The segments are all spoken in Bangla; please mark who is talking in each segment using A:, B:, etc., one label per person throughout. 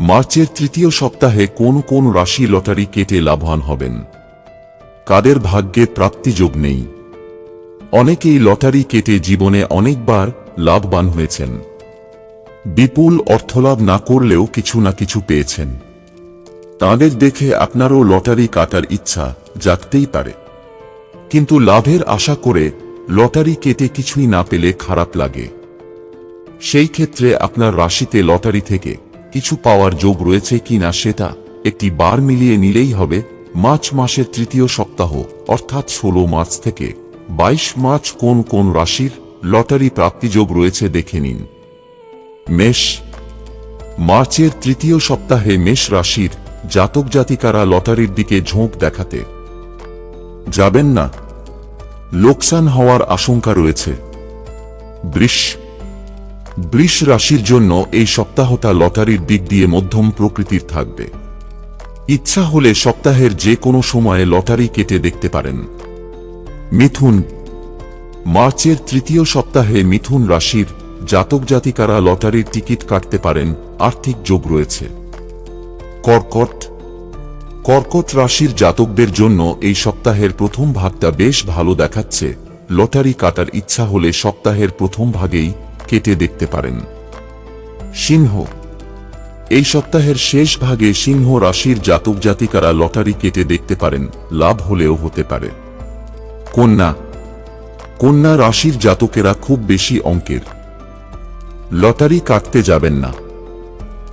A: মার্চের তৃতীয় সপ্তাহে কোন কোন রাশি লটারি কেটে লাভবান হবেন? কাদের ভাগ্যে প্রাপ্তিযোগ নেই? অনেকেই লটারি কেটে জীবনে অনেকবার লাভবান হয়েছেন। বিপুল অর্থলাভ না করলেও কিছু না কিছু পেয়েছেন। তাঁদের দেখে আপনারও লটারি কাটার ইচ্ছা জাগতেই পারে। কিন্তু লাভের আশা করে লটারি কেটে কিছুই না পেলে খারাপ লাগে। সেই ক্ষেত্রে আপনার রাশিতে লটারি থেকে কিছু পাওয়ার যোগ রয়েছে কিনা সেটা একটি বার মিলিয়ে নিলেই হবে। মার্চ মাসের তৃতীয় সপ্তাহ, অর্থাৎ ষোলো মার্চ থেকে। বাইশ মার্চ কোন কোন রাশির লটারি প্রাপ্তিযোগ রয়েছে দেখে নিন। মেষ। মার্চের তৃতীয় সপ্তাহে মেষ রাশির জাতক জাতিকারা লটারির দিকে ঝোঁক দেখাতে। যাবেন না। লোকসান হওয়ার আশঙ্কা রয়েছে। বৃষ। বৃষ রাশির জন্য এই সপ্তাহটা লটারির দিক দিয়ে মধ্যম প্রকৃতির থাকবে। ইচ্ছা হলে সপ্তাহের যে কোনো সময়ে লটারি কেটে দেখতে পারেন। মিথুন মার্চের তৃতীয় সপ্তাহে মিথুন রাশির জাতক জাতিকারা লটারির টিকিট কাটতে পারেন, আর্থিক যোগ রয়েছে। কর্কট কর্কট রাশির জাতকদের জন্য এই সপ্তাহের প্রথম ভাগটা বেশ ভালো দেখাচ্ছে। লটারি কাটার ইচ্ছা হলে সপ্তাহের প্রথম ভাগেই কেটে দেখতে পারেন। সিংহ। এই সপ্তাহের শেষ ভাগে সিংহ রাশির জাতক জাতিকারা লটারি কেটে দেখতে পারেন, লাভ হলেও হতে পারে। কন্যা। কন্যা রাশির জাতকেরা খুব বেশি অঙ্কের। লটারি কাটতে যাবেন না।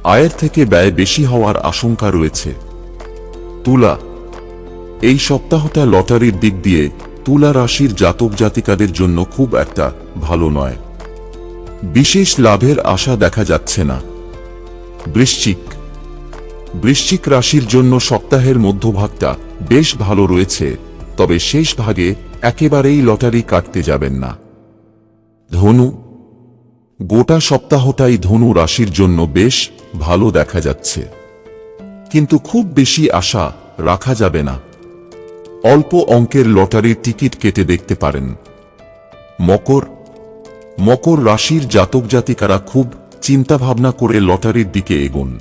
A: আয়ের থেকে ব্যয় বেশি হওয়ার আশঙ্কা রয়েছে। তুলা। এই সপ্তাহটা লটারির দিক দিয়ে তুলা রাশির জাতক জাতিকাদের জন্য খুব একটা ভালো নয়। বিশেষ লাভের আশা দেখা যাচ্ছে না। বৃশ্চিক। বৃশ্চিক রাশির জন্য সপ্তাহের মধ্যভাগটা বেশ ভালো রয়েছে, তবে শেষ ভাগে একেবারেই লটারি কাটতে যাবেন না। ধনু। গোটা সপ্তাহটাই ধনু রাশির জন্য বেশ ভালো দেখা যাচ্ছে। কিন্তু খুব বেশি আশা রাখা যাবে না। অল্প অঙ্কের লটারির টিকিট কেটে দেখতে পারেন। মকর। মকর রাশির জাতক জাতিকারা খুব চিন্তাভাবনা করে লটারির দিকে এগোন।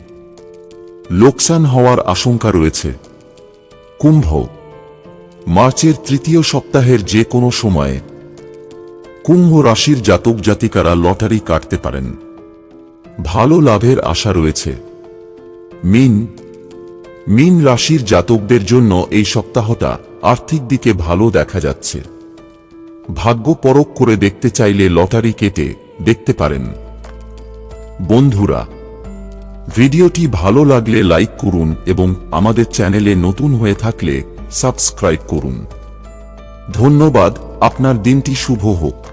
A: লোকসান হওয়ার আশঙ্কা রয়েছে। কুম্ভ। মার্চের তৃতীয় সপ্তাহের যে কোনো সময়ে কুম্ভ রাশির জাতক জাতিকারা লটারি কাটতে পারেন। ভালো লাভের আশা রয়েছে। মিন। মিন রাশির জাতকদের জন্য এই সপ্তাহটা আর্থিক দিকে ভালো দেখা যাচ্ছে। ভাগ্য পরক করে দেখতে চাইলে লটারি কেটে দেখতে পারেন। বন্ধুরা, ভিডিওটি ভালো লাগলে লাইক করুন এবং আমাদের চ্যানেলে নতুন হয়ে থাকলে সাবস্ক্রাইব করুন। ধন্যবাদ, আপনার দিনটি শুভ হোক।